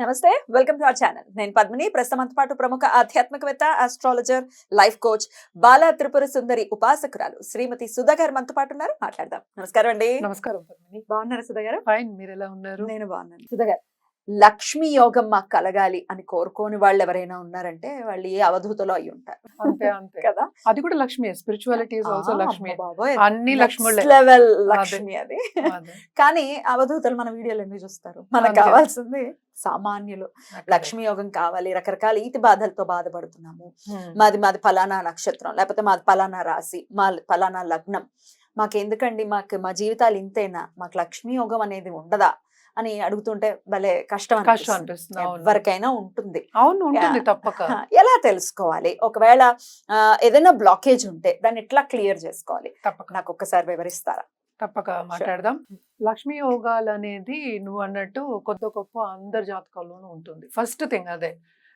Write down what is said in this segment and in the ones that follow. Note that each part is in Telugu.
నమస్తే వెల్కమ్ టు అవర్ ఛానల్. నేను పద్మిని ప్రస్తుతంతో పాటు ప్రముఖ ఆధ్యాత్మికవేత్త astrologer life coach Bala Tripura Sundari ఉపాసకురాలు Shrimati Sudha garu మనతో పాటు ఉన్నారు. మాట్లాడదాం. నమస్కారం అండి. నమస్కారం పద్మిని. బాగున్నారా సుధా గారు ఫైన్ మీరు ఎలా ఉన్నారు? నేను బాగున్నాను. సుధా గారు లక్ష్మీ యోగం మాకు కలగాలి అని కోరుకోని వాళ్ళు ఎవరైనా ఉన్నారంటే వాళ్ళు ఏ అవధూతలో అయి ఉంటారు. అంతే అంతే. కదా? అది కూడా లక్ష్మి స్పిరిచువాలిటీ ఆల్సో లక్ష్మి. అన్ని లక్ష్ములే లెవెల్ లక్ష్మి అది. కానీ అవధూతలు మన వీడియోలు ఎందుకు చూస్తారు? మనకు. కావాల్సింది సామాన్యులు. లక్ష్మీ యోగం కావాలి రకరకాల ఈతి బాధలతో బాధపడుతున్నాము. మాది మాది ఫలానా నక్షత్రం లేకపోతే మాది ఫలానా రాశి మా ఫలానా లగ్నం. మాకు ఎందుకండి మాకు మా జీవితాలు ఇంతేనా? మాకు లక్ష్మీ యోగం అనేది ఉండదా? అని అడుగుతుంటే భలే కష్టం కష్టం అనిపిస్తుంది. ఎవరికైనా ఉంటుంది. అవును ఉంటుంది. తప్పక. ఎలా తెలుసుకోవాలి? ఒకవేళ ఏదైనా బ్లాకేజ్ ఉంటే దాన్ని ఎట్లా క్లియర్ చేసుకోవాలి? తప్పక. నాకు ఒక్కసారి వివరిస్తారా? తప్పక మాట్లాడదాం. లక్ష్మీ యోగాలు అనేది నువ్వు అన్నట్టు కొద్ది గొప్ప అందరి జాతకాల్లోనూ ఉంటుంది. ఫస్ట్ థింగ్ అదే.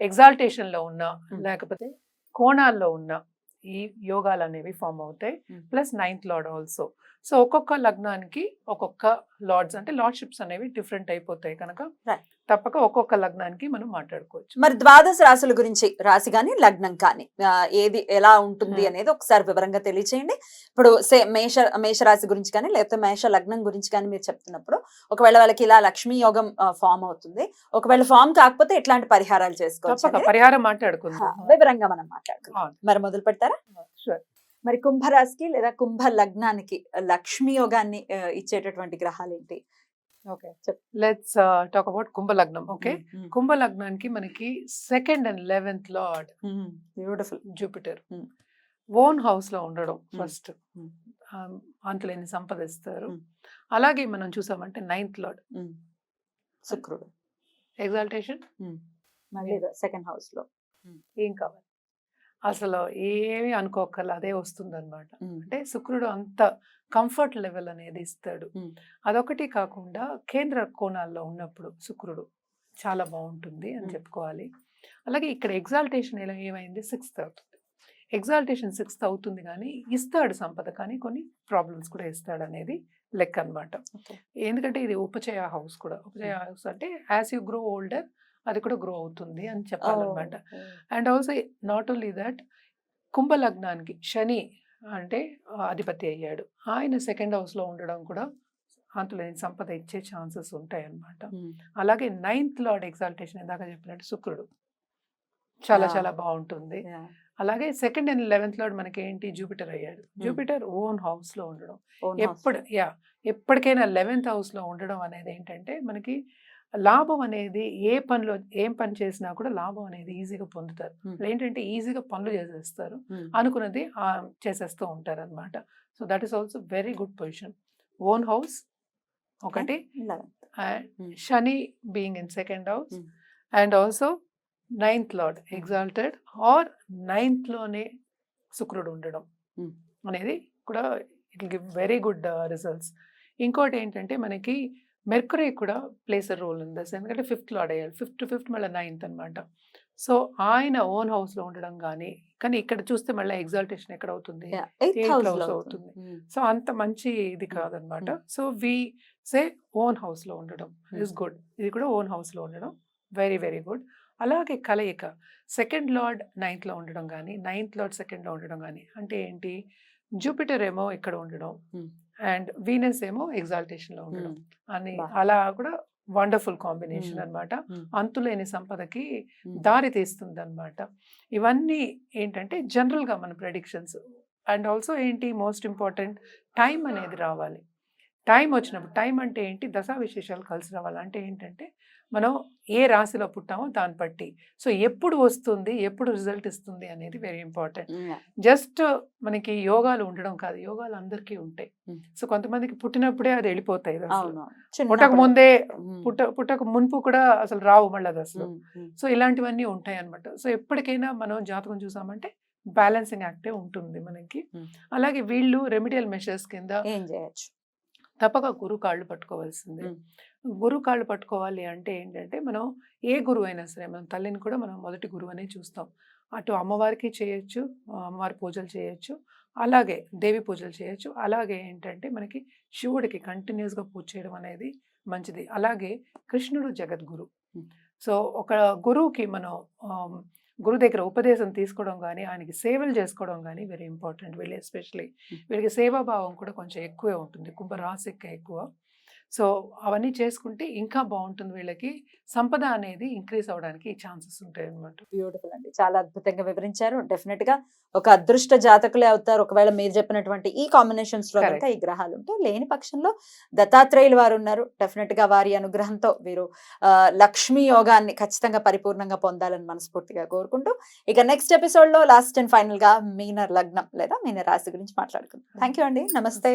ఎగ్జాల్టేషన్లో ఉన్నా. లేకపోతే కోణాల్లో ఉన్నా ఈ యోగాలు అనేవి ఫామ్ అవుతాయి. Plus ninth lord also so ఒక్కొక్క లగ్నానికి ఒక్కొక్క లార్డ్స్ అంటే లార్డ్షిప్స్ అనేవి డిఫరెంట్ అయిపోతాయి కనుక. తప్పక ఒక్కొక్క లగ్నానికి మనం మాట్లాడుకోవచ్చు. మరి ద్వాదశ రాశుల గురించి రాశి కానీ లగ్నం కానీ ఏది ఎలా ఉంటుంది Hmm. అనేది ఒకసారి వివరంగా తెలియచేయండి. ఇప్పుడు సే మేష మేషరాశి గురించి కానీ లేకపోతే మేష లగ్నం గురించి కానీ మీరు చెప్తున్నప్పుడు ఒకవేళ వాళ్ళకి ఇలా లక్ష్మీ యోగం ఫామ్ అవుతుంది. ఒకవేళ ఫామ్ కాకపోతే ఎట్లాంటి పరిహారాలు చేసుకోవచ్చు పరిహారం మాట్లాడుకుందాం. వివరంగా మనం మాట్లాడుకుందాం. మరి మొదలు పెడతారా. మరి కుంభరాశికి లేదా కుంభ లగ్నానికి లక్ష్మీ యోగాన్ని ఇచ్చేటటువంటి గ్రహాలు ఏంటి ఓకే. లెట్స్ టాక్ అబౌట్ కుంభలగ్నం ఓకే Hmm. కుంభలగ్నానికి మనకి second and eleventh lord beautiful Jupiter. Own హౌస్లో ఉండడం. ఫస్ట్. అంతులేని సంపదిస్తారు. అలాగే మనం చూసామంటే నైన్త్ లార్డ్. శుక్రుడు ఎగ్జాల్టేషన్ మళ్ళీ సెకండ్ హౌస్లో ఏం కావాలి అసలు ఏమి అనుకోకర్ల అదే వస్తుంది అనమాట ఉమ్. అంటే శుక్రుడు అంత కంఫర్ట్ లెవెల్ అనేది ఇస్తాడు. అదొకటి కాకుండా కేంద్ర కోణాల్లో ఉన్నప్పుడు శుక్రుడు చాలా బాగుంటుంది అని. చెప్పుకోవాలి అలాగే ఇక్కడ ఎగ్జాల్టేషన్ ఎలా ఏమైంది సిక్స్త్ అవుతుంది ఎగ్జాల్టేషన్ సిక్స్త్ అవుతుంది కానీ ఇస్తాడు సంపద కానీ కొన్ని ప్రాబ్లమ్స్ కూడా ఇస్తాడు అనేది లెక్క అన్నమాట Okay. ఎందుకంటే ఇది ఉపచయ హౌస్ కూడా ఉపచయ హౌస్ అంటే యాజ్ యూ గ్రో ఓల్డర్ అది కూడా గ్రో అవుతుంది అని చెప్పాలన్నమాట. And also not only that కుంభలగ్నానికి శని అంటే అధిపతి అయ్యాడు. ఆయన సెకండ్ హౌస్లో ఉండడం కూడా అంతులేని సంపద ఇచ్చే ఛాన్సెస్ ఉంటాయి అన్నమాట ఉమ్. అలాగే నైన్త్ లార్డ్ ఎగ్జాల్టేషన్ ఇందాక చెప్పినట్టు శుక్రుడు. చాలా. చాలా బాగుంటుంది. అలాగే సెకండ్ అండ్ లెవెన్త్ లార్డ్ మనకి ఏంటి జూపిటర్ అయ్యాడు. జూపిటర్ ఓన్ హౌస్లో ఉండడం. ఎప్పుడు యా ఎప్పటికైనా లెవెన్త్ హౌస్లో ఉండడం అనేది ఏంటంటే మనకి లాభం అనేది ఏ పనిలో ఏం పని చేసినా కూడా లాభం అనేది ఈజీగా పొందుతారు ఏంటంటే ఈజీగా పనులు చేసేస్తారు. అనుకున్నది చేసేస్తూ ఉంటారు అనమాట so that is also very good position own house ఒకటి. శని being in second house. And also ninth lord exalted or నైన్త్లోనే శుక్రుడు ఉండడం. అనేది కూడా it give very good results ఇంకోటి ఏంటంటే మనకి మెర్కురీ కూడా ప్లేస్ అ రోల్ దస్ ఎందుకంటే ఫిఫ్త్ లార్డ్ అయ్యాడు ఫిఫ్త్ ఫిఫ్త్ మళ్ళీ నైన్త్ అనమాట సో ఆయన ఓన్ హౌస్లో ఉండడం కానీ కానీ ఇక్కడ చూస్తే మళ్ళీ ఎగ్జాల్టేషన్ ఎక్కడ అవుతుంది? అవుతుంది. ఉమ్. సో అంత మంచి ఇది కాదనమాట Mm. So we say own హౌస్లో ఉండడం. ఇస్ గుడ్ ఇది కూడా ఓన్ హౌస్లో ఉండడం వెరీ వెరీ గుడ్ అలాగే కలయిక సెకండ్ లార్డ్ నైన్త్లో ఉండడం కానీ నైన్త్ లార్డ్ సెకండ్లో ఉండడం కానీ అంటే ఏంటి? జూపిటర్ ఏమో ఇక్కడ ఉండడం. అండ్ వీనస్ ఏమో ఎగ్జాల్టేషన్లో ఉండడం. అని. అలా కూడా వండర్ఫుల్ కాంబినేషన్. అన్నమాట Mm. అంతులేని సంపదకి. దారి తీస్తుంది అనమాట ఇవన్నీ ఏంటంటే జనరల్గా మన ప్రెడిక్షన్స్ అండ్ ఆల్సో ఏంటి మోస్ట్ ఇంపార్టెంట్ టైం అనేది రావాలి టైం వచ్చినప్పుడు టైం అంటే ఏంటి దశా విశేషాలు కలిసి రావాలి అంటే ఏంటంటే మనం ఏ రాశిలో పుట్టామో దాన్ని బట్టి సో ఎప్పుడు వస్తుంది ఎప్పుడు రిజల్ట్ ఇస్తుంది అనేది వెరీ ఇంపార్టెంట్. జస్ట్ మనకి యోగాలు ఉండడం కాదు యోగాలు అందరికీ ఉంటాయి. సో కొంతమందికి పుట్టినప్పుడే అది వెళ్ళిపోతాయి పుట్టక. ముందే. పుట్ట పుట్టక మున్పు కూడా అసలు రావు మళ్ళీ అసలు. సో ఇలాంటివన్నీ ఉంటాయి అన్నమాట సో ఎప్పటికైనా మనం జాతకం చూసామంటే బ్యాలెన్సింగ్ యాక్టే ఉంటుంది మనకి. అలాగే వీళ్ళు రెమిడియల్ మెషర్స్ కింద ఏం చేయొచ్చు తప్పక గురు కాళ్ళు పట్టుకోవాల్సిందే. గురు కాళ్ళు పట్టుకోవాలి అంటే ఏంటంటే మనం ఏ గురువు అయినా సరే మనం తల్లిని కూడా మనం మొదటి గురువు అనే చూస్తాం. అటు అమ్మవారికి చేయొచ్చు అమ్మవారి పూజలు చేయొచ్చు అలాగే దేవి పూజలు చేయొచ్చు. అలాగే ఏంటంటే మనకి శివుడికి కంటిన్యూస్గా పూజ చేయడం అనేది మంచిది. అలాగే కృష్ణుడు జగద్గురు. సో ఒక గురువుకి మనం గురువు దగ్గర ఉపదేశం తీసుకోవడం కానీ ఆయనకి సేవలు చేసుకోవడం కానీ వెరీ ఇంపార్టెంట్ వీళ్ళు ఎస్పెషలీ. వీళ్ళకి సేవాభావం కూడా కొంచెం ఎక్కువే ఉంటుంది. కుంభరాశికి ఎక్కువ. సో అవన్నీ చేసుకుంటే ఇంకా బాగుంటుంది వీళ్ళకి. సంపద అనేది ఇంక్రీజ్ అవడానికి ఛాన్సెస్ ఉంటాయి అన్నమాట బ్యూటిఫుల్ అండి. చాలా అద్భుతంగా వివరించారు. డెఫినెట్గా ఒక అదృష్ట జాతకులే అవుతారు. ఒకవేళ మీరు చెప్పినటువంటి ఈ కాంబినేషన్స్లో. కనుక ఈ గ్రహాలు ఉంటే లేని పక్షంలో దత్తాత్రేయులు వారు ఉన్నారు. డెఫినెట్గా వారి అనుగ్రహంతో వీరు లక్ష్మీ యోగాన్ని ఖచ్చితంగా పరిపూర్ణంగా పొందాలని మనస్ఫూర్తిగా కోరుకుంటూ ఇక నెక్స్ట్ ఎపిసోడ్లో లాస్ట్ అండ్ ఫైనల్గా మీన లగ్నం లేదా మీన రాశి గురించి మాట్లాడుకుందాం. థ్యాంక్ యూ అండి. నమస్తే.